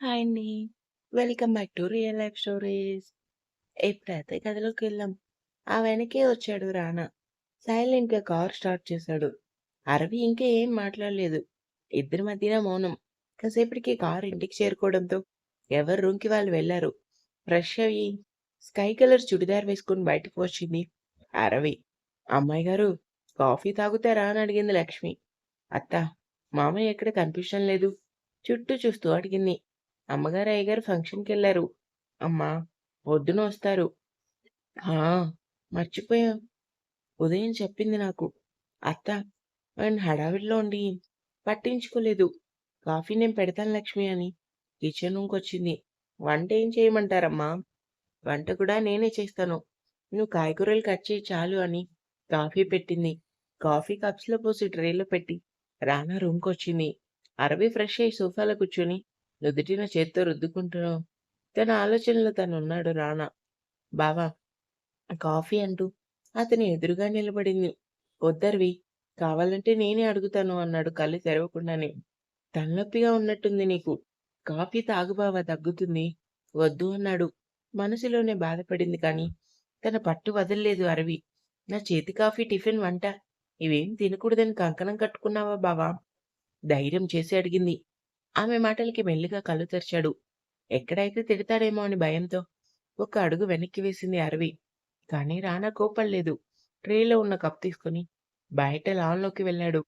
Hi అండి. Welcome back to real life stories. ఎప్పుడైతే కథలోకి వెళ్ళాం. ఆ వెనకే వచ్చాడు రానా. సైలెంట్‌గా కార్ స్టార్ట్ చేశాడు. అరవి ఇంకా ఏం మాట్లాడలేదు. ఇద్దరి మధ్యన మౌనం. కాసేపటికి కార్ ఇంటికి చేరుకోవడంతో ఎవరి రూమ్‌కి వాళ్ళు వెళ్ళారు ఫ్రెష్ అయ్యి స్కై కలర్ చుడిదార్ వేసుకొని బయటకు వచ్చింది అరవి. అమ్మాయి గారు కాఫీ తాగుతారా అని అడిగింది లక్ష్మి. అత్తా మామయ్య ఎక్కడ కనిపించడం లేదు. చుట్టూ చూస్తూ అడిగింది. అమ్మగారు అయ్యగారు ఫంక్షన్కి వెళ్ళారు అమ్మా! పొద్దున వస్తారు. మర్చిపోయాం. ఉదయం చెప్పింది నాకు. అత్త నేను హడావిడిలో ఉండి పట్టించుకోలేదు. కాఫీ నేను పెడతాను లక్ష్మి అని కిచెన్ రూమ్‌కొచ్చింది. వంట ఏం చేయమంటారమ్మా? వంట కూడా నేనే చేస్తాను. నువ్వు కాయగూరలు కట్ చేయి చాలు అని కాఫీ పెట్టింది. కాఫీ కప్స్‌లో పోసి ట్రేలో పెట్టి రానా రూమ్కి వచ్చింది అరవి ఫ్రెష్ అయ్యి సోఫాలో కూర్చొని నుదుటిన చేత్తో రుద్దుకుంటూ తన ఆలోచనలో తనున్నాడు రానా. బావా! కాఫీ అంటూ అతని ఎదురుగా నిలబడింది. వద్దర్వి. కావాలంటే నేనే అడుగుతాను అన్నాడు కళ్ళు తెరవకుండానే. తలనొప్పిగా ఉన్నట్టుంది నీకు. కాఫీ తాగుబావా తగ్గుతుంది. వద్దు అన్నాడు. మనసులోనే బాధపడింది కానీ తన పట్టు వదల్లేదు అరవి. నా చేతి కాఫీ, టిఫిన్, వంట ఇవేం తినకూడదని కంకణం కట్టుకున్నావా బావా? ధైర్యం చేసి అడిగింది. ఆమె మాటలకి మెల్లిగా కళ్ళు తెరిచాడు. ఎక్కడైతే తిడతాడేమో అని భయంతో ఒక అడుగు వెనక్కి వేసింది అరవి. కానీ రానా కోపడలేదు. ట్రేలో ఉన్న కప్ తీసుకొని బయట లాన్‌లోకి వెళ్ళాడు.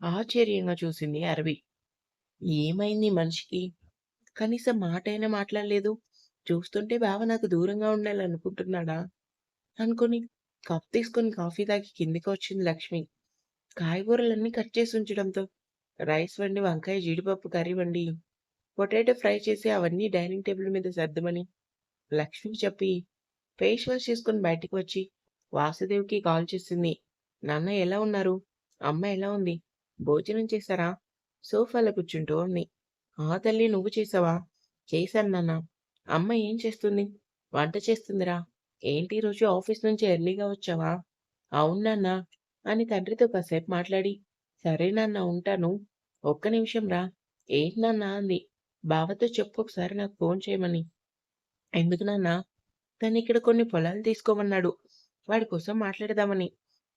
ఆశ్చర్యంగా చూసింది అరవి. ఏమైంది మనిషికి? కనీసం మాటైనా మాట్లాడలేదు. చూస్తుంటే బావ నాకు దూరంగా ఉండాలనుకుంటున్నాడా? అనుకుని కప్ తీసుకొని కాఫీ తాగి కిందికి వచ్చింది లక్ష్మి. కాయగూరలన్నీ కట్ చేసి ఉంచడంతో రైస్ వండి, వంకాయ, జీడిపప్పు కర్రీ వండి, పొటాటో ఫ్రై చేసి అవన్నీ డైనింగ్ టేబుల్ మీద సర్దమని లక్ష్మికి చెప్పి ఫేస్ వాష్ చేసుకొని బయటికి వచ్చి వాసుదేవ్‌కి కాల్ చేసింది. నాన్న ఎలా ఉన్నారు? అమ్మ ఎలా ఉంది? భోజనం చేశారా? సోఫాలో కూర్చుంటూ ఉంది ఆ తల్లి నువ్వు చేసావా? చేశాను నాన్న. అమ్మ ఏం చేస్తుంది? వంట చేస్తుందిరా. ఏంటి రోజు ఆఫీస్ నుంచి ఎర్లీగా వచ్చావా? అవును నాన్న అని తండ్రితో కాసేపు మాట్లాడి సరే నాన్న ఉంటాను. ఒక్క నిమిషం రా. ఏంటి నాన్న అంది. బావతో చెప్పు ఒకసారి నాకు ఫోన్ చేయమని. ఎందుకు నాన్న? ఇక్కడ కొన్ని పొలాలు తీసుకోమన్నాడు. వాడి కోసం మాట్లాడదామని.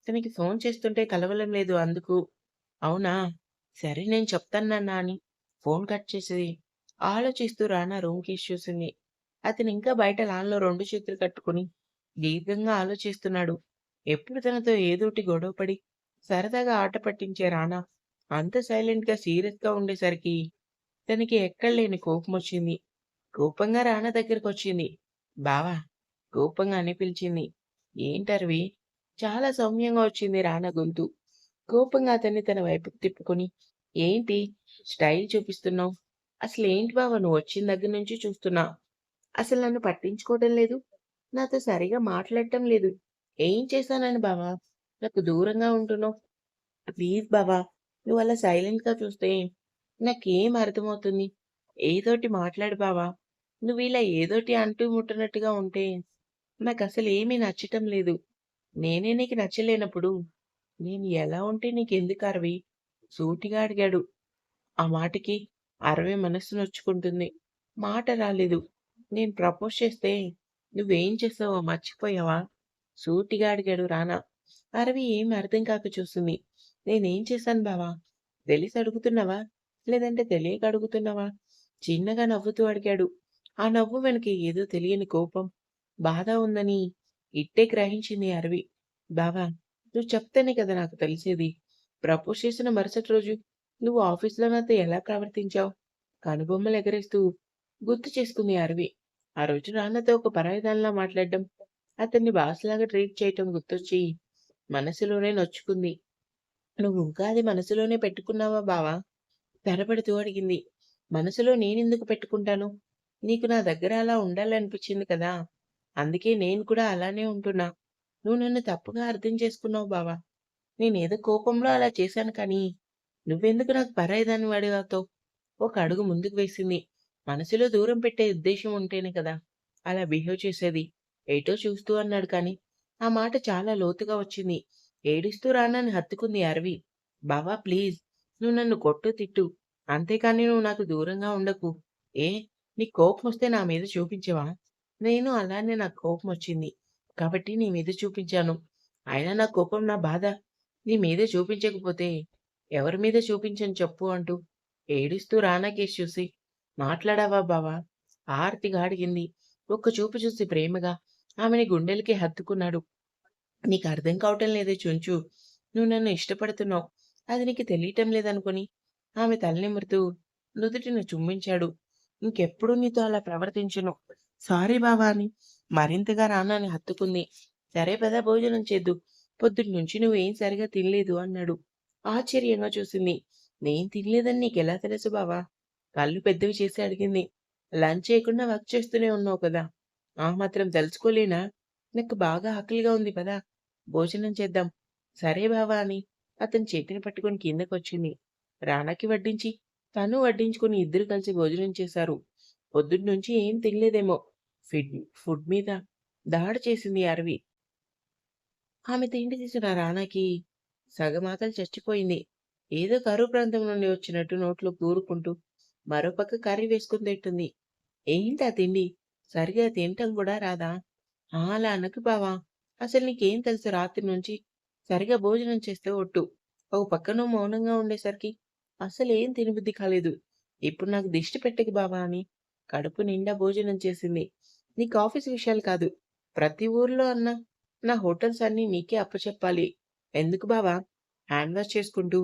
తనకి ఫోన్ చేస్తుంటే కలవడం లేదు అందుకు. అవునా? సరే నేను చెప్తాను నాన్న అని ఫోన్ కట్ చేసేది ఆలోచిస్తూ రానా రూమ్కి చూసింది అతను అతనింకా బయట లాన్‌లో రెండు చేతులు కట్టుకొని దీర్ఘంగా ఆలోచిస్తున్నాడు. ఎప్పుడు తనతో ఏదోటి గొడవపడి సరదాగా ఆట పట్టించే రానా అంత సైలెంట్‌గా, సీరియస్‌గా ఉండేసరికి తనకి ఎక్కడలేని కోపం వచ్చింది కోపంగా రానా దగ్గరకొచ్చింది. బావా! కోపంగానే పిలిచింది. ఏంటరవి? చాలా సౌమ్యంగా వచ్చింది రానా గొంతు. కోపంగా అతన్ని తన వైపుకి తిప్పుకొని ఏంటి స్టైల్ చూపిస్తున్నావు? అసలేంటి బావ నువ్వొచ్చిన దగ్గర నుంచి చూస్తున్నా. అసలు నన్ను పట్టించుకోవడం లేదు. నాతో సరిగ్గా మాట్లాడటం లేదు. ఏం చేశానని బావా నాకు దూరంగా ఉంటున్నావు? ప్లీజ్ బావా! నువ్వలా సైలెంట్‌గా చూస్తే నాకేం అర్థమవుతుంది? ఏదోటి మాట్లాడు బావా! నువ్వు ఇలా ఏదోటి అంటూ ముట్టనట్టుగా ఉంటే నాకు అసలేమీ నచ్చటం లేదు. నేనే నీకు నచ్చలేనప్పుడు నేను ఎలా ఉంటే నీకెందుకు అరవి? సూటిగా అడిగాడు. ఆ మాటకి అరవి మనసు నొచ్చుకుంటుంది. మాట రాలేదు. నేను ప్రపోజ్ చేస్తే నువ్వేం చేస్తావో మర్చిపోయావా? సూటిగా అడిగాడు రానా. అరవి ఏమి అర్థం కాక చూసింది. నేనేం చేశాను బావా? తెలిసి అడుగుతున్నావా? లేదంటే తెలియక అడుగుతున్నావా? చిన్నగా నవ్వుతూ అడిగాడు. ఆ నవ్వు వెనక ఏదో తెలియని కోపం, బాధ ఉందని ఇట్టే గ్రహించింది అరవి. బావా! నువ్వు చెప్తేనే కదా నాకు తెలిసేది. ప్రపోజ్ చేసిన మరుసటి రోజు నువ్వు ఆఫీస్‌లో నాతో ఎలా ప్రవర్తించావు? కనుబొమ్మలు ఎగరేస్తూ గుర్తు చేసుకుంది అరవి. ఆ రోజు నాన్నతో ఒక పరాయిదానిలా మాట్లాడడం, అతన్ని బాస్‌లాగా ట్రీట్ చేయటం గుర్తొచ్చి మనసులోనే నొచ్చుకుంది. నువ్వింకా అది మనసులోనే పెట్టుకున్నావా బావా? తడబడుతూ అడిగింది. మనసులో నేనెందుకు పెట్టుకుంటాను? నీకు నా దగ్గర అలా ఉండాలనిపించింది కదా! అందుకే నేను కూడా అలానే ఉంటున్నా. నువ్వు నన్ను తప్పుగా అర్థం చేసుకున్నావు బావా! నేనేదో కోపంలో అలా చేశాను కానీ, నువ్వెందుకు నాకు పరాయిదాన్ని వాడివాతో ఒక అడుగు ముందుకు వేసింది. మనసులో దూరం పెట్టే ఉద్దేశం ఉంటేనే కదా అలా బిహేవ్ చేసేది. ఏటో చూస్తూ అన్నాడు కానీ, ఆ మాట చాలా లోతుగా వచ్చింది. ఏడుస్తూ రానని హత్తుకుంది అరవి. బావా ప్లీజ్! నువ్వు నన్ను కొట్టు, తిట్టు. అంతేకాని నువ్వు నాకు దూరంగా ఉండకు. ఏ నీ కోపం వస్తే నా మీద చూపించవా? నేను అలానే నాకు కోపం వచ్చింది కాబట్టి నీ మీద చూపించాను. అయినా నా కోపం, నా బాధ నీ మీద చూపించకపోతే ఎవరి మీద చూపించను చెప్పు అంటూ ఏడుస్తూ రానా చూసి మాట్లాడావా బావా? ఆర్తిగా అడిగింది. ఒక్క చూపు చూసి ప్రేమగా ఆమెని గుండెలకి హత్తుకున్నాడు. నీకు అర్థం కావటం లేదే చుంచు. నువ్వు నన్ను ఇష్టపడుతున్నావు. అది నీకు తెలియటం లేదనుకుని ఆమె తలనిమురుతూ నుదుటిని చుంబించాడు. ఇంకెప్పుడు నీతో అలా ప్రవర్తించను. సారీ బావా అని మరింతగా రానాని హత్తుకుంది. సరే పదా భోజనం చేద్దు. పొద్దున్నుంచి నువ్వేం సరిగా తినలేదు అన్నాడు. ఆశ్చర్యంగా చూసింది. నేను తినలేదని నీకెలా తెలుసు బావా? కళ్ళు పెద్దవి చేసి అడిగింది. లంచ్ చేయకుండా వర్క్ చేస్తూనే ఉన్నావు కదా! ఆ మాత్రం తెలుసుకోలేనా? నాకు బాగా ఆకలిగా ఉంది పదా భోజనం చేద్దాం. సరే బావా అని అతని చేతిని పట్టుకొని కిందకొచ్చింది. రాణాకి వడ్డించి, తను వడ్డించుకొని ఇద్దరు కలిసి భోజనం చేశారు. పొద్దున్నుంచి ఏం తినలేదేమో. ఫిడ్ ఫుడ్ మీద దాడి చేసింది అరవి. ఆమె తిండి తీసిన రాణాకి సగం చచ్చిపోయింది. ఏదో కరువు ప్రాంతం నుండి వచ్చినట్టు నోట్లో కూరుకుంటూ మరోపక్క కర్రీ వేసుకుని తింటుంది. ఏంటా తిండి? సరిగా తినటం కూడా రాదా? అలా అనకు బావా! అసలు నీకేం తెలుసు రాత్రి నుంచి సరిగా భోజనం చేస్తే ఒట్టు. ఓ పక్కన మౌనంగా ఉండేసరికి అసలేం తినబుద్ధి కాలేదు. ఇప్పుడు నాకు దిష్టి పెట్టకు బావా అని కడుపు నిండా భోజనం చేసింది. నీకు ఆఫీస్ విషయాలు కాదు. ప్రతి ఊర్లో అన్న నా హోటల్స్ అన్నీ నీకే అప్పచెప్పాలి. ఎందుకు బావా? హ్యాండ్ వాష్ చేసుకుంటూ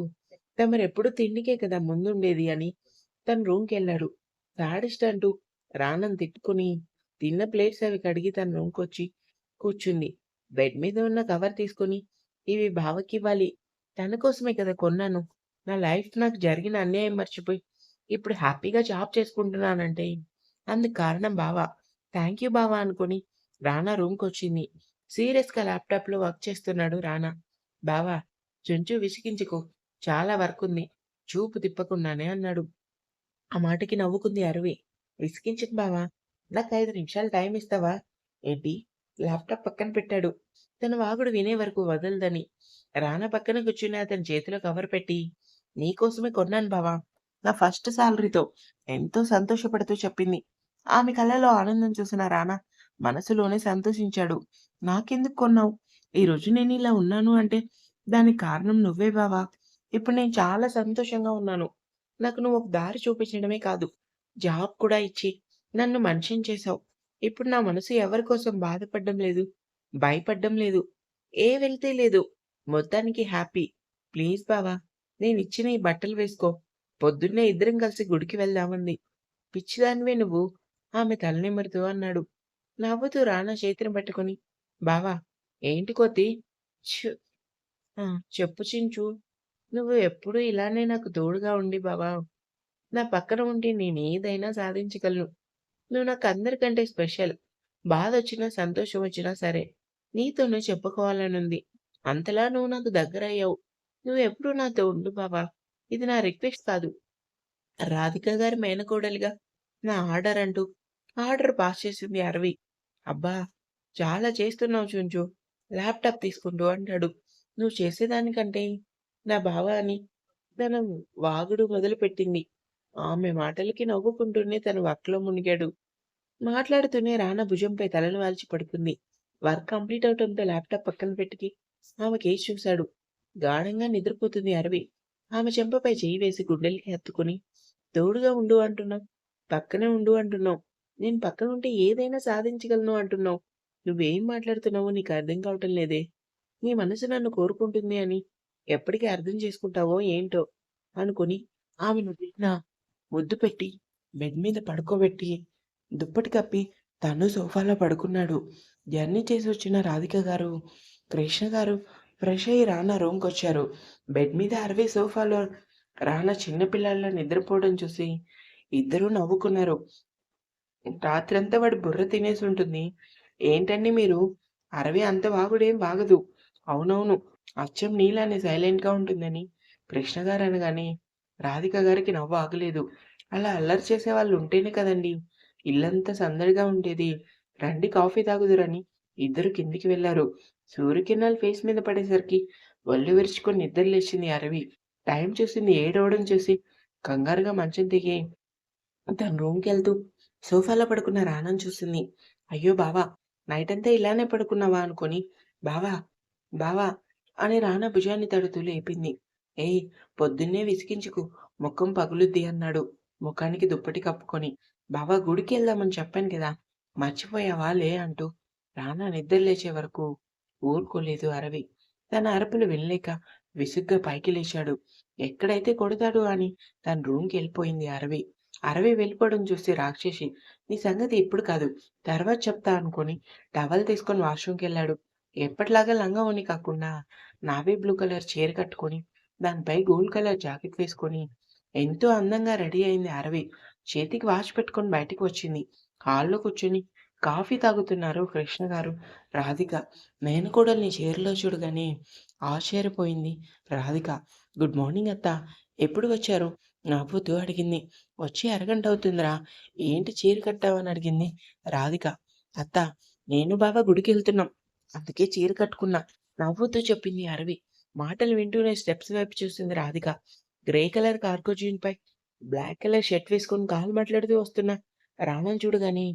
తమరెప్పుడు తిండికే కదా ముందుండేది అని తన రూమ్కి వెళ్ళాడు సాడిస్ట్ అంటూ రానని తిట్టుకుని తిన్న ప్లేట్స్ అవి కడిగి తన రూమ్‌కొచ్చి కూర్చుంది. బెడ్ మీద ఉన్న కవర్ తీసుకొని ఇవి బావకివ్వాలి. తన కోసమే కదా కొన్నాను. నా లైఫ్ నాకు జరిగిన అన్యాయం మర్చిపోయి ఇప్పుడు హ్యాపీగా జాబ్ చేసుకుంటున్నానంటే అందుకు కారణం బావా థ్యాంక్ యూ బావా అనుకుని రానా రూమ్కి వచ్చింది సీరియస్‌గా ల్యాప్‌టాప్‌లో వర్క్ చేస్తున్నాడు రానా. బావా! చుంచు విసిగించుకో చాలా వర్క్ ఉంది చూపు తిప్పకుండానే అన్నాడు. ఆ మాటకి నవ్వుకుంది అరవి. విసిగించకు బావా! నాకు ఐదు నిమిషాలు టైం ఇస్తావా? ఏంటి? ల్యాప్‌టాప్ పక్కన పెట్టాడు. తన వాగుడు వినే వరకు వదలదని. రానా పక్కన కూర్చుని అతని చేతిలో కవర్ పెట్టి నీకోసమే కొన్నాను బావా! నా ఫస్ట్ సాలరీతో ఎంతో సంతోషపడుతూ చెప్పింది. ఆమె కళ్ళలో ఆనందం చూసిన రానా మనసులోనే సంతోషించాడు. నాకెందుకు కొన్నావు? ఈరోజు ఇలా ఉన్నాను అంటే దానికి కారణం నువ్వే బావా! ఇప్పుడు నేను చాలా సంతోషంగా ఉన్నాను. నాకు నువ్వు ఒక దారి చూపించడమే కాదు, జాబ్ కూడా ఇచ్చి నన్ను మనిషిని చేశావు. ఇప్పుడు నా మనసు ఎవరి కోసం బాధపడడం లేదు. భయపడ్డం లేదు. ఏ వెళ్తే లేదు. మొత్తానికి హ్యాపీ. ప్లీజ్ బావా! నేనిచ్చిన ఈ బట్టలు వేసుకో. పొద్దున్నే ఇద్దరం కలిసి గుడికి వెళ్దామంది. పిచ్చిదానివే నువ్వు. ఆమె తల అన్నాడు. నవ్వుతూ రానా చేతిని పట్టుకొని బావా! ఏంటి కోతి? ఆ! చెప్పు చించు. నువ్వు ఎప్పుడూ ఇలానే నాకు తోడుగా ఉండి బావా! నా పక్కన ఉంటే నేనేదైనా సాధించగలను. నువ్వు నాకు అందరికంటే స్పెషల్. బాధ వచ్చినా సంతోషం వచ్చినా సరే నీతోనే చెప్పుకోవాలనుంది. అంతలా నువ్వు నాకు దగ్గర అయ్యావు నువ్వు ఎప్పుడు నాతో ఉండు బావా! ఇది నా రిక్వెస్ట్ కాదు. రాధిక గారి మేనకోడలిగా నా ఆర్డర్ అంటూ ఆర్డర్ పాస్ చేసింది అరవి. అబ్బా! చాలా చేస్తున్నావు చుంచు. ల్యాప్‌టాప్ తీసుకుంటూ అంటాడు. నువ్వు చేసేదానికంటే నా బావ అని తన వాగుడు మొదలుపెట్టింది. ఆమె మాటలకి నవ్వుకుంటూనే తన వక్కలో మునిగాడు. మాట్లాడుతూనే రానా భుజంపై తలను వాల్చి పడుకుంది. వర్క్ కంప్లీట్ అవటంతో ల్యాప్‌టాప్ పక్కన పెట్టి ఆమె కేసు చూశాడు. గాఢంగా నిద్రపోతుంది అరవి. ఆమె చెంపపై చేయి వేసి గుండెలకి హత్తుకొని తోడుగా ఉండు అంటున్నావు. పక్కనే ఉండు అంటున్నావు. నేను పక్కన ఉంటే ఏదైనా సాధించగలను అంటున్నావు. నువ్వేం మాట్లాడుతున్నావో నీకు అర్థం కావటం లేదే. నీ మనసు నన్ను కోరుకుంటుంది అని ఎప్పటికీ అర్థం చేసుకుంటావో ఏంటో అనుకుని ఆమె ముద్దు పెట్టి బెడ్ మీద పడుకోబెట్టి దుప్పటి కప్పి తను సోఫాలో పడుకున్నాడు. జర్నీ చేసి వచ్చిన రాధిక గారు, కృష్ణ గారు ఫ్రెష్ అయ్యి రానా రూమ్‌కొచ్చారు. బెడ్ మీద అరవే సోఫాలో రానా చిన్న నిద్రపోవడం చూసి ఇద్దరూ నవ్వుకున్నారు. రాత్రంతా వాడి బుర్ర తినేసి ఉంటుంది. ఏంటండి మీరు? అరవే అంత వాగుడేం బాగదు అవునవును. అచ్చం నీలానే సైలెంట్‌గా ఉంటుందని కృష్ణ గారు అనగానే రాధిక గారికి నవ్వు ఆగలేదు. అలా అల్లరి చేసే వాళ్ళు ఉంటేనే కదండీ ఇల్లంతా సందడిగా ఉండేది. రండి కాఫీ తాగుదురని ఇద్దరు కిందికి వెళ్ళారు. సూర్యకిరణాలు ఫేస్ మీద పడేసరికి ఒళ్ళు విరుచుకొని నిద్ర లేచింది అరవి. టైం చూసింది ఏడవడం చూసి కంగారుగా మంచం దిగి తన రూమ్‌కెళ్తూ సోఫాలో పడుకున్న రానాని చూసింది. అయ్యో బావా! నైట్ అంతా ఇలానే పడుకున్నావా అనుకొని బావా! బావా! అని రానా భుజాన్ని తడుతూ లేపింది. ఏయ్! పొద్దున్నే విసిగించుకు ముఖం పగులుద్ది అన్నాడు. ముఖానికి దుప్పటి కప్పుకొని. బావా గుడికెళ్దామని చెప్పాను కదా! మర్చిపోయావా లే అంటూ రానా నిద్ర లేచే వరకు ఊరుకోలేదు అరవి. తన అరుపులు వినలేక విసుగ్గా పైకి లేచాడు. ఎక్కడైతే కొడతాడు అని తన రూమ్కి వెళ్ళిపోయింది అరవి. అరవి వెళ్ళిపోవడం చూసి రాక్షసి నీ సంగతి ఇప్పుడు కాదు. తర్వాత చెప్తా అనుకొని టవల్ తీసుకొని వాష్రూమ్కి వెళ్ళాడు ఎప్పటిలాగా లంగా ఉని కాకుండా నావీ బ్లూ కలర్ చీర కట్టుకొని, దానిపై గోల్డ్ కలర్ జాకెట్ వేసుకొని ఎంతో అందంగా రెడీ అయింది అరవి. చేతికి వాచ్ పెట్టుకొని బయటికి వచ్చింది. హాల్‌లో కూర్చొని కాఫీ తాగుతున్నారు కృష్ణ గారు, రాధిక. మేనకోడల్ని చీరలో చూడగానే ఆశ్చర్యపోయింది రాధిక. గుడ్ మార్నింగ్ అత్త ఎప్పుడు వచ్చారు? నవ్వుతూ అడిగింది. వచ్చి అరగంట అవుతుందిరా. ఏంటి చీర కట్టావని అడిగింది రాధిక. అత్తా! నేను బాగా గుడికి వెళ్తున్నాం అందుకే చీర కట్టుకున్నా. నవ్వుతూ చెప్పింది అరవి. మాటలు వింటూనే స్టెప్స్ వైపు చూసింది Radhika. Grey colour cargo jean పై బ్లాక్ కలర్ షర్ట్ వేసుకొని కాలు మాట్లాడుతూ వస్తున్న రానాని చూడగానే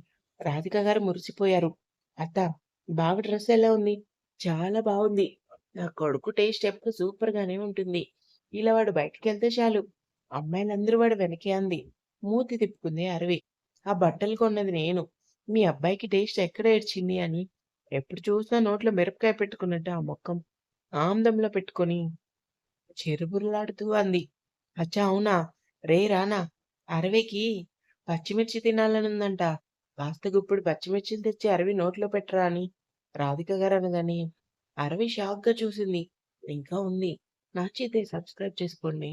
రాధిక గారు మురిసిపోయారు. అత్తా! బావ డ్రెస్ ఎలా ఉంది? చాలా బాగుంది నా కొడుకు టేస్ట్ ఎప్పుడు సూపర్‌గానే ఉంటుంది. ఇలా వాడు బయటికి వెళ్తే చాలు. అమ్మాయిలందరూ వాడు వెనకే అంది. మూతి తిప్పుకుంది అరవి. ఆ బట్టలు కొన్నది నేను. మీ అబ్బాయికి టేస్ట్ ఎక్కడ ఏడ్చింది అని ఎప్పుడు చూసినా నోట్లో మిరపకాయ పెట్టుకున్నట్టు ఆ ముఖం ఆముదంలో పెట్టుకొని చెరుబురులాడుతూ అంది. అచ్చా! అవునా! రే రానా! అరవికి పచ్చిమిర్చి తినాలనుందంట. కాస్త గుప్పెడు పచ్చిమిర్చిలు తెచ్చి అరవి నోట్లో పెట్టరా అని రాధిక గారు అనగాని అరవి షాక్‌గా చూసింది. ఇంకా ఉంది. నచ్చితే సబ్స్క్రైబ్ చేసుకోండి.